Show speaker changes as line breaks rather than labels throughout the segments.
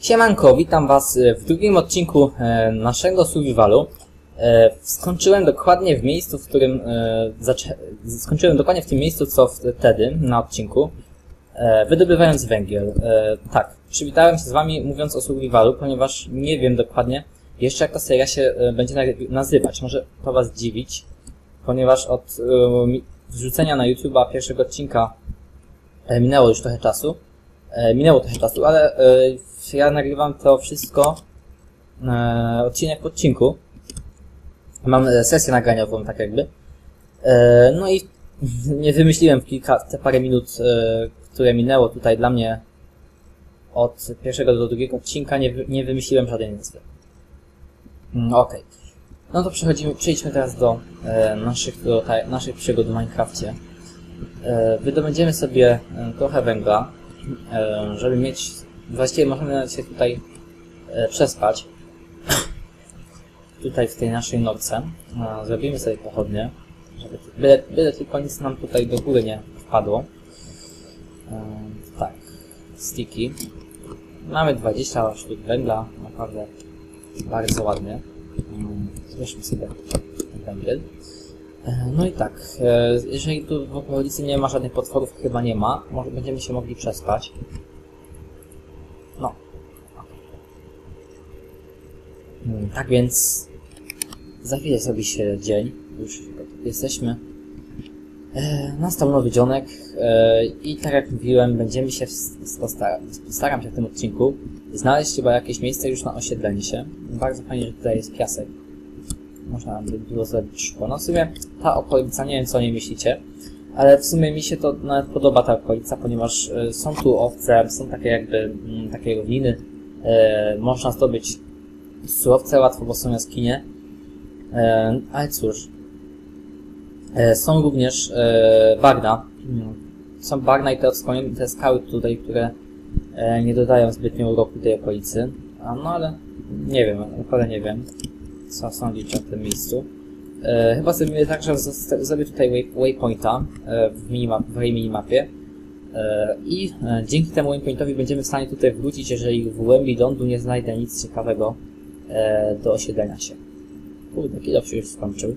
Siemanko, witam was e, w drugim odcinku e, naszego survivalu. E, skończyłem dokładnie w miejscu, w którym skończyłem dokładnie w tym miejscu, co wtedy na odcinku, wydobywając węgiel. Tak, przywitałem się z wami mówiąc o survivalu, ponieważ nie wiem dokładnie jeszcze jak ta seria się będzie nazywać. Może to was dziwić, ponieważ od wrzucenia na YouTube'a pierwszego odcinka minęło już trochę czasu. Minęło trochę czasu, ale ja nagrywam to wszystko e, odcinek po odcinku. Mam sesję nagraniową, tak jakby. E, no i nie wymyśliłem w kilka, te parę minut, e, które minęło tutaj dla mnie od pierwszego do drugiego odcinka, nie, nie wymyśliłem żadnej nazwy. Mm, Okej. No to przechodzimy, przejdźmy teraz do e, naszych, naszych przygód w Minecrafcie. E, wydobędziemy sobie e, trochę węgla, e, żeby mieć... Właściwie możemy się tutaj e, przespać. tutaj w tej naszej norce. E, zrobimy sobie pochodnie, żeby byle, byle tylko nic nam tutaj do góry nie wpadło. E, tak, sticky. Mamy 20 sztuk węgla, naprawdę bardzo ładnie. Mm, Zbierzmy sobie ten węgiel. E, No i tak, e, jeżeli tu w okolicy nie ma żadnych potworów, chyba nie ma, może będziemy się mogli przespać. No. Mm, Tak więc za chwilę zrobi się dzień, już jesteśmy. E, nastał nowy dzionek e, i tak jak mówiłem, będziemy się postaram, się w tym odcinku znaleźć chyba jakieś miejsce już na osiedlenie się. Bardzo fajnie, że tutaj jest piasek można by było zrobić szkło. No w sumie ta okolica, nie wiem co o niej myślicie, ale w sumie mi się to nawet podoba ta okolica, ponieważ e, są tu owce, są takie jakby mm, takie równiny, e, można zdobyć surowce łatwo, bo są jaskinie, e, ale cóż, e, są również e, bagna, Mm, są bagna i te te skały tutaj, które e, nie dodają zbytnio uroku tej okolicy, a no ale nie wiem, naprawdę nie wiem co sądzić o tym miejscu. E, chyba zrobimy tak, że zrobię tutaj way, waypointa e, w, minimap, w minimapie. E, i e, dzięki temu waypointowi będziemy w stanie tutaj wrócić, jeżeli w głębi lądu nie znajdę nic ciekawego e, do osiedlenia się. Kurde, kilof się już skończył.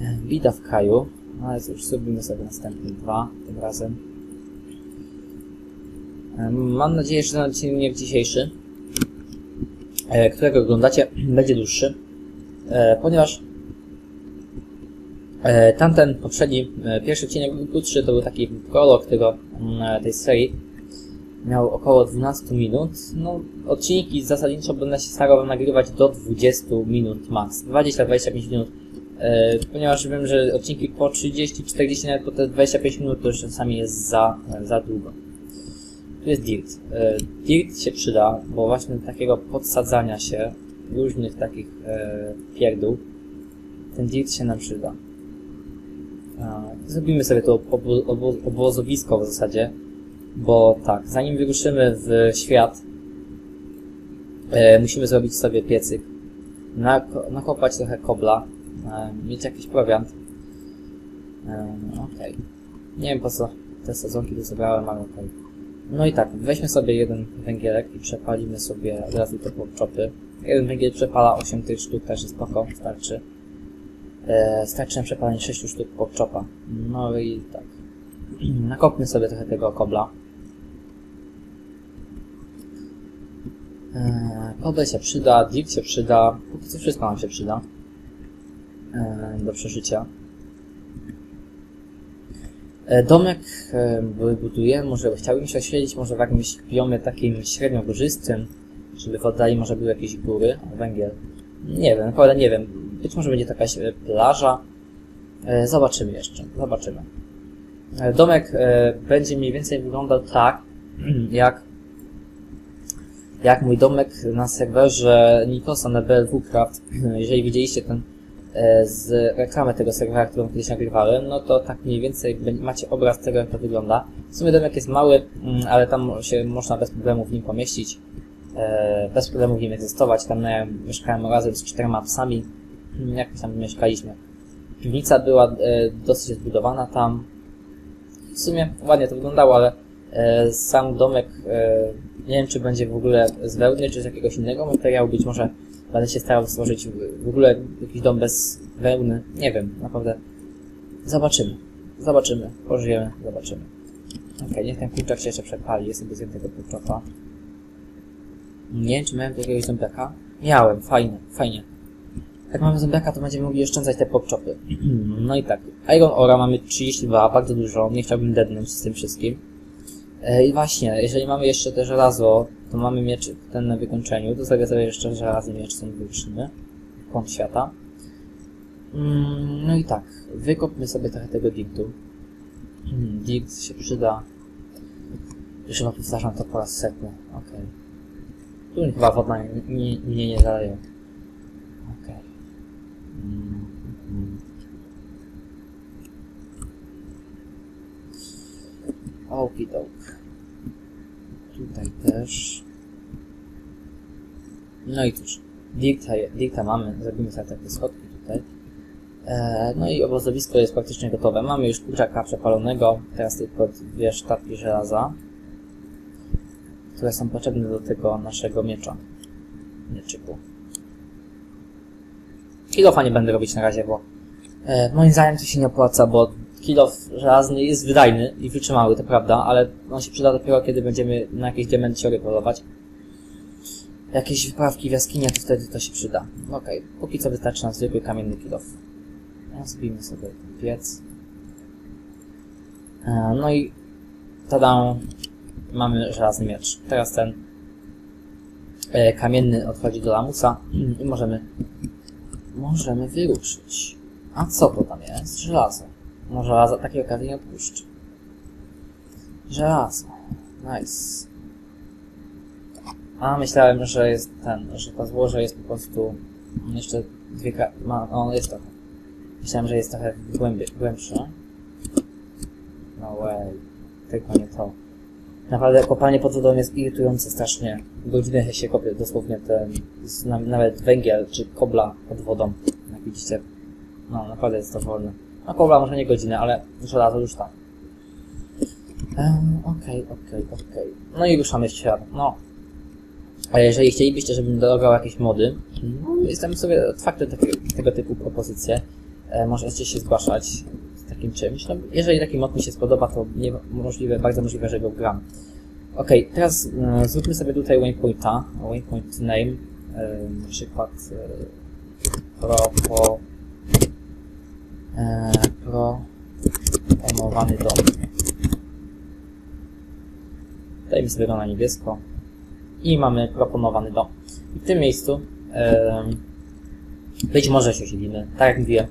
E, bida w kraju, no ale już zrobimy sobie następne dwa tym razem. E, mam nadzieję, że ten odcinek dzisiejszy e, którego oglądacie, będzie dłuższy, e, ponieważ e, tamten poprzedni, e, pierwszy odcinek był krótszy, to był taki prolog tego, mm, tej serii. Miał około 12 minut. No, odcinki zasadniczo będę się starał nagrywać do 20 minut max. 20-25 minut. E, ponieważ wiem, że odcinki po 30-40, nawet po te 25 minut to już czasami jest za, za długo. Tu jest dirt. E, Dirt się przyda, bo właśnie takiego podsadzania się różnych takich e, pierdół, ten dirt się nam przyda. Zrobimy sobie to obo- obo- obozowisko w zasadzie, bo tak, zanim wyruszymy w świat, e, musimy zrobić sobie piecyk, nako- nakopać trochę kobla, e, mieć jakiś prowiant. E, Okej. Nie wiem po co te sadzonki tu zebrałem, ale okej. No i tak, weźmy sobie jeden węgielek i przepalimy sobie od razu te porczopy. Jeden węgiel przepala 8 tych sztuk, też jest spoko, starczy. E, starczy na przepalenie 6 sztuk porczopa. No i tak. Nakopmy sobie trochę tego kobla. Kobel się przyda, dirt się przyda, póki co wszystko nam się przyda. E, do przeżycia. E, Domek e, buduję, może chciałbym się oświecić może w jakimś biomie takim średnio górzystym, żeby w oddali może były jakieś góry, węgiel. Nie wiem, naprawdę nie wiem. Być może będzie e, plaża. E, Zobaczymy jeszcze, zobaczymy. E, Domek e, będzie mniej więcej wyglądał tak, jak jak mój domek na serwerze Nikosa na BLW Craft. Jeżeli widzieliście ten e, z reklamy tego serwera, którą kiedyś nagrywałem, no to tak mniej więcej macie obraz tego, jak to wygląda. W sumie domek jest mały, mm, ale tam się można bez problemu w nim pomieścić. E, Bez problemu w nim egzystować. Tam ja mieszkałem razem z czterema psami. Mm, Jak tam mieszkaliśmy. Piwnica była e, dosyć zbudowana tam. W sumie ładnie to wyglądało, ale sam domek, e, nie wiem czy będzie w ogóle z wełny, czy z jakiegoś innego materiału, być może będę się starał stworzyć w- ogóle jakiś dom bez wełny, nie wiem, naprawdę. Zobaczymy, zobaczymy, pożyjemy, zobaczymy. Okej, niech ten kurczak się jeszcze przepali, jest sobie zjem tego kurczaka. Nie wiem, czy miałem jakiegoś zombiaka? Miałem, fajnie, fajnie. Jak mamy zombiaka, to będziemy mogli oszczędzać te popczopy. No i tak. Iron Ora mamy 32, bardzo dużo. Nie chciałbym deadnąć z tym wszystkim. E, I właśnie, jeżeli mamy jeszcze te żelazo, to mamy miecz ten na wykończeniu. To sobie sobie jeszcze żelazny miecz sobie wyłuszymy. Kąt świata. Mm, no i tak. Wykopmy sobie trochę tego digtu. Hmm, digt się przyda. Już chyba powtarzam to po raz setny. Okej. Tu chyba nie, mnie nie zaleje. Okej. Mm, mm. Okidok. Tutaj też. No i cóż. Dikta, dikta mamy. Zrobimy sobie takie schodki tutaj. E, no i obozowisko jest praktycznie gotowe. Mamy już kurczaka przepalonego. Teraz tylko dwie sztabki żelaza. Które są potrzebne do tego naszego miecza. Mieczyku. Kilofa nie będę robić na razie, bo e, moim zdaniem to się nie opłaca, bo kilof żelazny jest wydajny i wytrzymały, to prawda, ale on się przyda dopiero kiedy będziemy na jakieś diamenciory polować. Jakieś wyprawki w jaskinie, to wtedy to się przyda. Okej, póki co wystarczy nam zwykły kamienny kilof. Zbijmy sobie piec. E, no i tada, mamy żelazny miecz. Teraz ten e, kamienny odchodzi do lamusa i możemy możemy wyruszyć. A co to tam jest? Żelazo. Może żelazo takiej okazji nie odpuszczę. Żelazo. Nice. A myślałem, że jest ten, że to złoże jest po prostu jeszcze dwie ma, o, jest trochę. Myślałem, że jest trochę głębsze. No way. Tylko nie to. Naprawdę kopanie pod wodą jest irytujące strasznie. Godzinę się kopie dosłownie ten, nawet węgiel czy kobla pod wodą. Jak widzicie. No, naprawdę jest to wolne. No kobla może nie godzinę, ale żelazo już tak. Okej, okej, okej. No i ruszamy w świat. No. A jeżeli chcielibyście, żebym dodał jakieś mody, no, jestem sobie otwarty na tego typu propozycje. E, możecie się zgłaszać z takim czymś. No, jeżeli taki mod mi się spodoba, to bardzo możliwe, że go gram. Okej, teraz e, zróbmy sobie tutaj waypointa. Waypoint name. E, na przykład e, pro, po, e, pro promowany dom. Dajmy sobie go na niebiesko. I mamy proponowany dom. I w tym miejscu e, być może się osiedlimy. Tak jak mówiłem,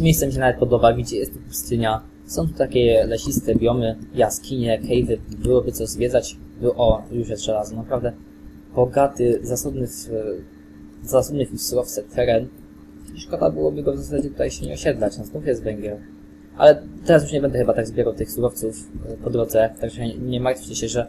miejsce mi się nawet podoba, gdzie jest tu pustynia. Są tu takie lesiste biomy, jaskinie, cave'y, byłoby co zwiedzać. By, o, już jest żelazo, naprawdę bogaty, zasobny w, zasobny w surowce teren. Szkoda byłoby go w zasadzie tutaj się nie osiedlać, no znów jest węgiel. Ale teraz już nie będę chyba tak zbierał tych surowców e, po drodze, także nie, nie martwcie się, że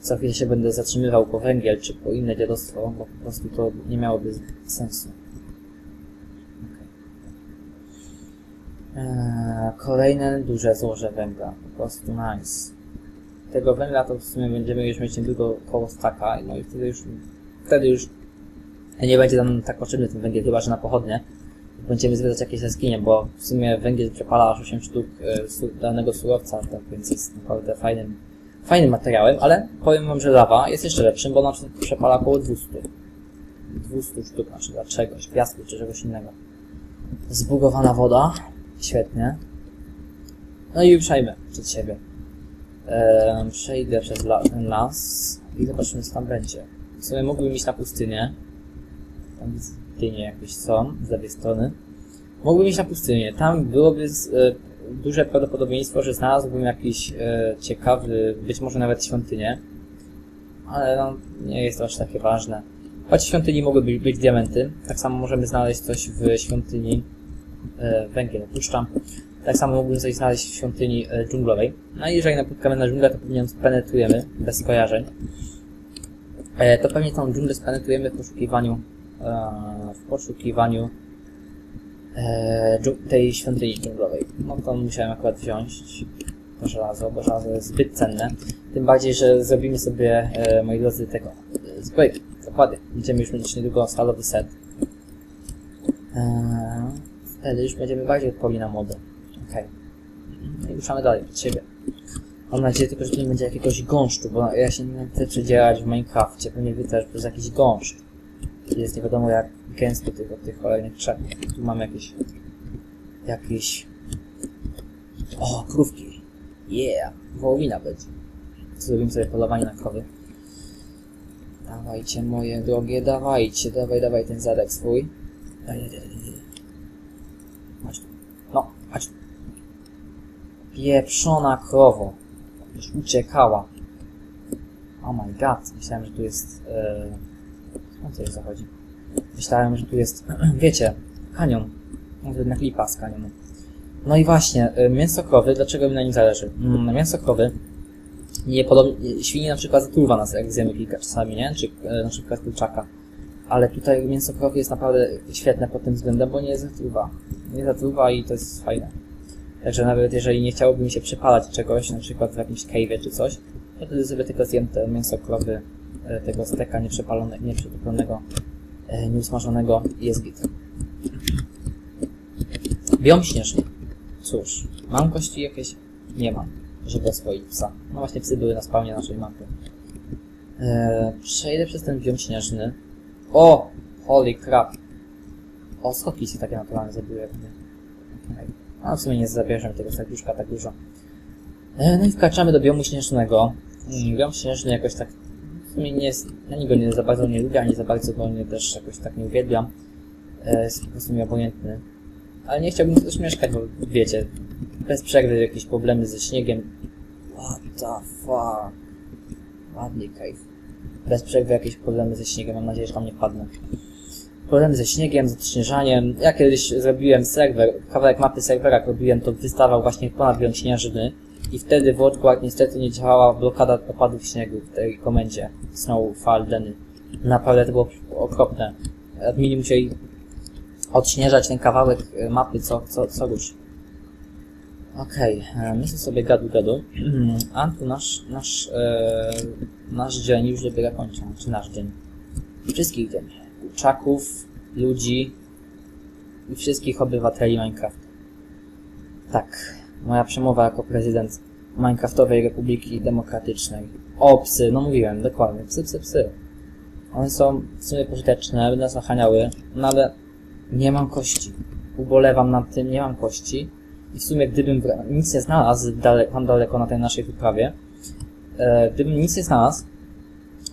co chwilę się będę zatrzymywał po węgiel czy po inne dziadostwo, bo po prostu to nie miałoby sensu. Eee, kolejne duże złoże węgla. Po prostu nice. Tego węgla to w sumie będziemy już mieć niedługo koło staka, no i wtedy już, wtedy już nie będzie nam tak potrzebny ten węgiel, chyba że na pochodnie będziemy zwiedzać jakieś jaskinie, bo w sumie węgiel przepala aż 8 sztuk e, danego surowca, tak więc jest naprawdę fajnym, fajnym materiałem, ale powiem wam, że lawa jest jeszcze lepszym, bo ona przepala około 200. 200 sztuk, znaczy dla czegoś, piasku czy czegoś innego. Zbugowana woda, świetnie. No i ruszajmy przed siebie. Eee, przejdę przez la ten las i zobaczymy co tam będzie. W sumie mógłbym iść na pustynię. Tam dynie jakieś są, z lewej strony. Mógłbym iść na pustynię. Tam byłoby z, e, duże prawdopodobieństwo, że znalazłbym jakiś e, ciekawy, być może nawet świątynię. Ale no, nie jest to aż takie ważne. Choć w świątyni mogły być, być diamenty, tak samo możemy znaleźć coś w świątyni e, węgiel opuszczam. Tak samo mógłbym coś znaleźć w świątyni e, dżunglowej. No i jeżeli napotkamy na dżunglę, to pewnie ją spenetrujemy, bez skojarzeń. E, to pewnie tą dżunglę spenetrujemy w poszukiwaniu w poszukiwaniu e, tej świątyni dżunglowej. No to musiałem akurat wziąć to żelazo, bo żelazo jest zbyt cenne. Tym bardziej, że zrobimy sobie, e, moi drodzy, tego e, zbrojkę. Dokładnie. Będziemy już mieć niedługo stalowy set. Wtedy już będziemy bardziej odporni na mody. Okej. No i ruszamy dalej, przed siebie. Mam nadzieję tylko, że tu nie będzie jakiegoś gąszczu, bo ja się nie chcę przedzierać w Minecrafcie, pewnie wy też, przez jakiś gąszcz. Jest nie wiadomo jak gęsto tych, tych kolejnych krzaków. Tu mamy jakieś... Jakieś... O, krówki. Yeah! Wołowina będzie. Zrobimy sobie polowanie na krowy. Dawajcie moje drogie, dawajcie, dawaj, dawaj ten zadek swój. Daj, daj, daj. Chodź tu. No, chodź tu. Pieprzona krowo. Już uciekała. Oh my god, myślałem, że tu jest... E... O co jest zachodzi? Myślałem, że tu jest, wiecie, kanion. Może jednak lipa z kanionu. No i właśnie, e, mięso krowy, dlaczego mi na nim zależy? Mm, Na mięso krowy nie podobnie, na przykład zatruwa nas, jak zjemy kilka czasami, nie? Czy e, na przykład kurczaka. Ale tutaj mięso krowy jest naprawdę świetne pod tym względem, bo nie zatruwa. Nie zatruwa i to jest fajne. Także nawet jeżeli nie chciałoby mi się przypalać czegoś, na przykład w jakimś cave'ie czy coś, to wtedy sobie tylko zjem te mięso krowy, tego steka nieprzepalonego, nieprzepalonego, e, nieusmażonego jest git. Biom śnieżny. Cóż, mam kości jakieś? Nie mam, żeby oswoić psa. No właśnie psy były na spawnie naszej mapy. Eee, przejdę przez ten biom śnieżny. O! Holy crap! O, schodki się takie naturalne zrobiły jak. A w sumie nie zabierzemy tego serduszka tak dużo. E, no i wkraczamy do biomu śnieżnego. Mm, Biom śnieżny jakoś tak... W sumie nie jest... Ani go nie za bardzo nie lubię, ani za bardzo go nie też jakoś tak nie uwielbiam. E, jest po prostu mi obojętny. Ale nie chciałbym też mieszkać, bo wiecie, bez przerwy jakieś problemy ze śniegiem. What the fuck? Ładny cave. Bez przerwy jakieś problemy ze śniegiem, mam nadzieję, że tam nie wpadnę. Problemy ze śniegiem, z odśnieżaniem. Ja kiedyś zrobiłem serwer, kawałek mapy serwera robiłem, to wystawał właśnie ponad śnieżny. I wtedy w WatchGuard niestety nie działała blokada opadów śniegu w tej komendzie Snowfall Deny. Naprawdę to było okropne. Admini musieli odśnieżać ten kawałek e, mapy co, co, co rusz. Okej, okay. myślę sobie gadu gadu. A tu nasz, nasz, e, nasz dzień już dobiega końca. Czy nasz dzień? Wszystkich dzień. Kurczaków, ludzi i wszystkich obywateli Minecraft. Tak, moja przemowa jako prezydent Minecraftowej Republiki Demokratycznej. O, psy, no mówiłem, dokładnie, psy, psy, psy. One są w sumie pożyteczne, będą nas nachaniały, no ale nie mam kości. Ubolewam nad tym, nie mam kości. I w sumie gdybym nic nie znalazł dale, tam daleko na tej naszej wyprawie, e, gdybym nic nie znalazł,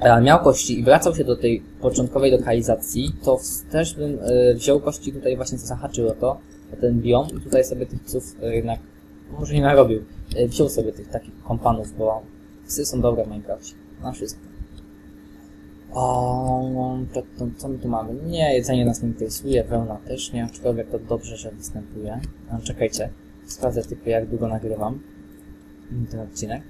e, miał kości i wracał się do tej początkowej lokalizacji, to też bym e, wziął kości tutaj właśnie co zahaczyło to, o ten biom i tutaj sobie tych psów e, jednak, może nie narobił, e, wziął sobie tych takich kompanów, bo psy są dobre w Minecrafcie, na wszystko. O, to, to, co my tu mamy? Nie, jedzenie nas nie interesuje, wełna też nie, aczkolwiek to dobrze, że występuje. Czekajcie, sprawdzę tylko jak długo nagrywam ten odcinek.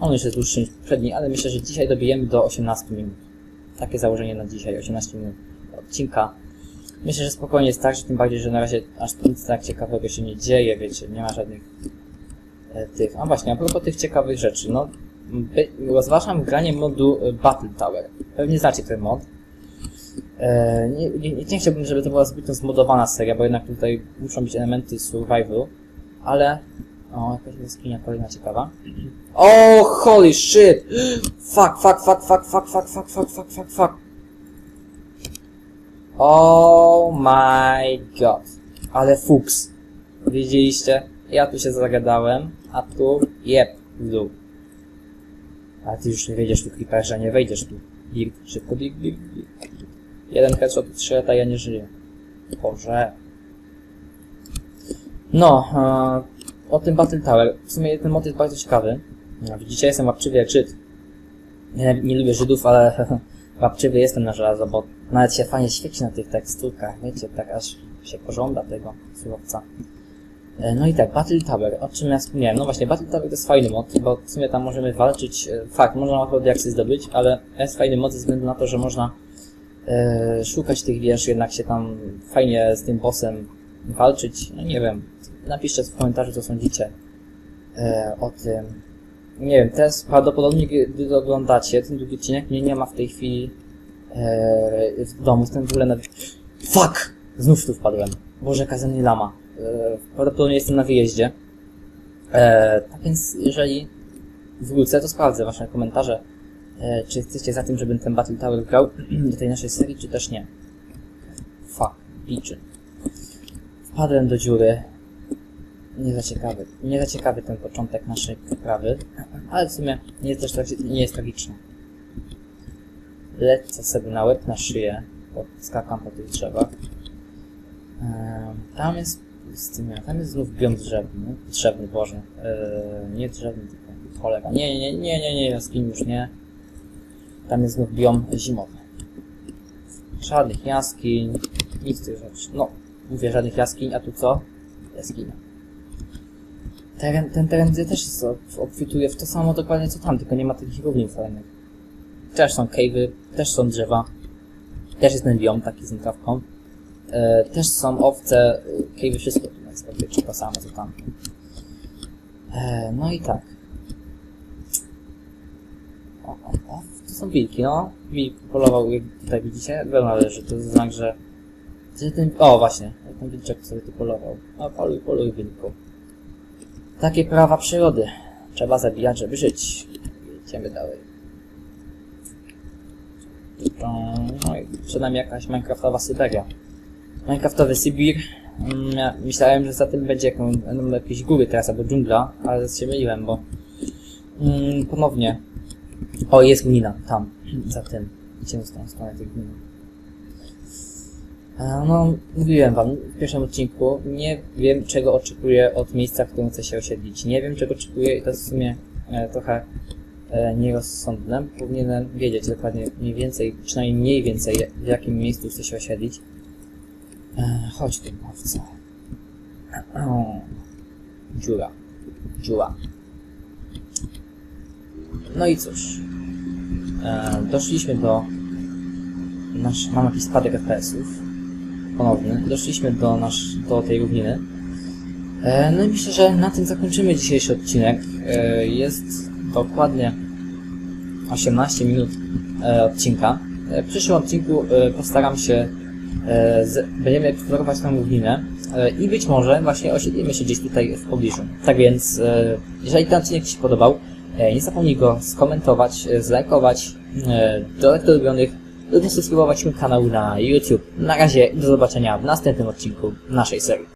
On już jest dłuższy niż poprzedni, ale myślę, że dzisiaj dobijemy do 18 minut. Takie założenie na dzisiaj, 18 minut odcinka. Myślę, że spokojnie jest tak, że tym bardziej, że na razie aż nic tak ciekawego się nie dzieje, wiecie, nie ma żadnych e, tych... A właśnie, a propos tych ciekawych rzeczy, no by, rozważam granie modu e, Battle Tower. Pewnie znacie ten mod. E, nie, nie, nie chciałbym, żeby to była zbytnio zmodowana seria, bo jednak tutaj muszą być elementy survival, ale... O, jakaś jaskinia kolejna ciekawa. O, holy shit! Fuck, fuck, fuck, fuck, fuck, fuck, fuck, fuck, fuck, fuck, fuck. Oh my god. Ale fuks. Widzieliście? Ja tu się zagadałem, a tu jeb dół. A ty już nie wejdziesz tu, creeperze, nie wejdziesz tu. Big, szybko, big, big, big. Jeden headshot, trzy lata, ja nie żyję. Boże. No, e, o tym Battle Tower. W sumie ten jest bardzo ciekawy. No, widzicie, jestem łapczywy jak Żyd. Nie, nie lubię Żydów, ale łapczywy jestem na żelazo, bo nawet się fajnie świeci na tych teksturkach, wiecie, tak aż się pożąda tego surowca. E, No i tak, Battle Tower, o czym ja wspomniałem. No właśnie, Battle Tower to jest fajny mod, bo w sumie tam możemy walczyć, e, fakt, można naprawdę jaksy zdobyć, ale jest fajny mod ze względu na to, że można e, szukać tych wież, jednak się tam fajnie z tym bossem walczyć. No nie wiem, napiszcie w komentarzu co sądzicie. e, o tym. Nie wiem, teraz prawdopodobnie, gdy to oglądacie, ten drugi odcinek mnie nie ma w tej chwili e, w domu. Jestem w ogóle na... Fuck! Znów tu wpadłem. Boże, kazany lama. E, prawdopodobnie jestem na wyjeździe. E, tak więc, jeżeli wrócę, to sprawdzę wasze komentarze, e, czy jesteście za tym, żebym ten Battle Tower grał do tej naszej serii, czy też nie. Fuck, biczy. Wpadłem do dziury. Nie za ciekawy. Nie za ciekawy ten początek naszej wyprawy, ale w sumie nie jest też nie jest tragiczny. Lecę sobie na łeb, na szyję, skakam po tych drzewach. Tam jest pustynia, tam jest znów biom drzewny, drzewny, Boże, eee, nie drzewny, tylko kolega. Nie, nie, nie, nie, nie, jaskini już nie. Tam jest znów biom zimowy. Żadnych jaskiń, nic tych rzeczy. No, mówię żadnych jaskiń, a tu co? Jaskinia. Teren, ten teren gdzie też obfituje w to samo dokładnie co tam, tylko nie ma takich równin fajnych. Też są cave'y, też są drzewa. Też jest ten biom taki z trawką. E, też są owce, cave'y, wszystko tu jest praktycznie to samo co tam. E, no i tak. O, o, o, to są wilki, no. Wilk polował, jak tutaj widzicie, wel należy, to jest znak, że... że ten, o, właśnie, ten wilczek sobie tu polował. O, poluj, poluj, wilku. Takie prawa przyrody. Trzeba zabijać, żeby żyć. Idziemy dalej. No i przed nami jakaś Minecraftowa Syberia. Minecraftowy Sybir. Mm, Myślałem, że za tym będzie będą jakieś góry teraz albo dżungla, ale się myliłem, bo mm, ponownie. O, jest gmina, tam, za tym. Idziemy z tą stronę tej gminy. E, No, mówiłem wam w pierwszym odcinku, nie wiem czego oczekuję od miejsca, w którym chcę się osiedlić. Nie wiem czego oczekuję i to jest w sumie e, trochę e, nierozsądne. Powinienem wiedzieć dokładnie mniej więcej, przynajmniej mniej więcej w jakim miejscu chcę się osiedlić. E, chodź tu. O, Dziura. Dziura. No i cóż. E, doszliśmy do... Nasz, mam jakiś spadek FPS-ów ponowny. Doszliśmy do, nasz, do tej równiny. E, no i myślę, że na tym zakończymy dzisiejszy odcinek. E, jest dokładnie 18 minut e, odcinka. E, w przyszłym odcinku e, postaram się e, z, będziemy eksplorować tą równinę i być może właśnie osiedlimy się gdzieś tutaj w pobliżu. Tak więc, jeżeli ten odcinek Ci się podobał, nie zapomnij go skomentować, zlajkować, dodać do ulubionych lub zasubskrybować mój kanał na YouTube. Na razie do zobaczenia w następnym odcinku naszej serii.